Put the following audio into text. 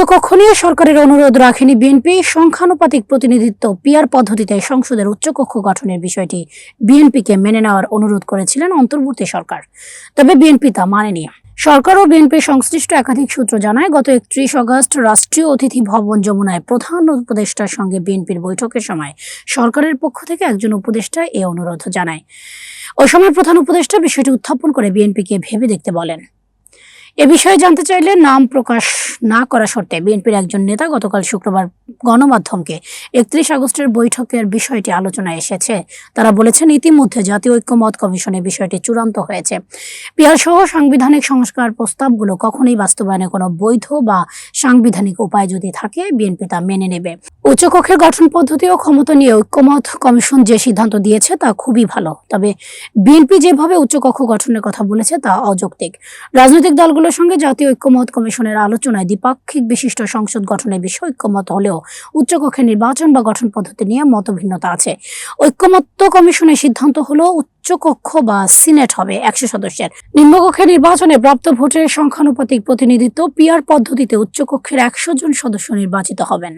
উচ্চকক্ষ নিয়ে সরকারের অনুরোধ রাখেনি বিএনপি। সংখ্যানুপাতিক প্রতিনিধিত্ব পিয়ার পদ্ধতিতে সংসদের উচ্চকক্ষ গঠনের বিষয়টি বিএনপিকে মেনে নেওয়ার অনুরোধ করেছিলেন অন্তর্বর্তী সরকার। তবে বিএনপি তা মানেনি। সরকার ও বিএনপির সংশ্লিষ্ট একাধিক সূত্র জানায়, গত একত্রিশ আগস্ট রাষ্ট্রীয় অতিথি ভবন যমুনায় প্রধান উপদেষ্টার সঙ্গে বিএনপির বৈঠকের সময় সরকারের পক্ষ থেকে একজন উপদেষ্টা এ অনুরোধ জানায়। ওই সময় প্রধান উপদেষ্টা বিষয়টি উত্থাপন করে বিএনপিকে ভেবে দেখতে বলেন। এ বিষয়ে জানতে চাইলে নাম প্রকাশ না করা শর্তে বিএনপির একজন নেতা গতকাল শুক্রবার গণমাধ্যমকে একত্রিশ আগস্টের বৈঠকের বিষয়টি আলোচনায় এসেছে। তারা বলেছেন, ইতিমধ্যে জাতীয় ঐক্যমত কমিশনে বিষয়টি চূড়ান্ত হয়েছে। সহ সাংবিধানিক সংস্কার প্রস্তাবগুলো কখনোই বাস্তবায়নে কোনো বৈধ বা সাংবিধানিক উপায় যদি থাকে, বিএনপি তা মেনে নেবে। উচ্চকক্ষের গঠন পদ্ধতি ও ক্ষমতা নিয়ে ঐক্যমত কমিশন যে সিদ্ধান্ত দিয়েছে তা খুবই ভালো। তবে বিএনপি যেভাবে উচ্চকক্ষ গঠনের কথা বলেছে, তা অযৌক্তিক। রাজনৈতিক দলগুলোর সঙ্গে জাতীয় ঐক্যমত কমিশনের আলোচনায় দ্বিপাক্ষিক বিশিষ্ট সংসদ গঠনের বিষয়ে ঐক্যমত হলেও উচ্চকক্ষের নির্বাচন বা গঠন পদ্ধতি নিয়ে মতভিন্নতা আছে। ঐক্যমত্য কমিশনের সিদ্ধান্ত হলো উচ্চকক্ষ বা সিনেট হবে একশো সদস্যের। নিম্নকক্ষে নির্বাচনে প্রাপ্ত ভোটের সংখ্যানুপাতিক প্রতিনিধিত্ব পিয়ার পদ্ধতিতে উচ্চকক্ষের একশো জন সদস্য নির্বাচিত হবেন।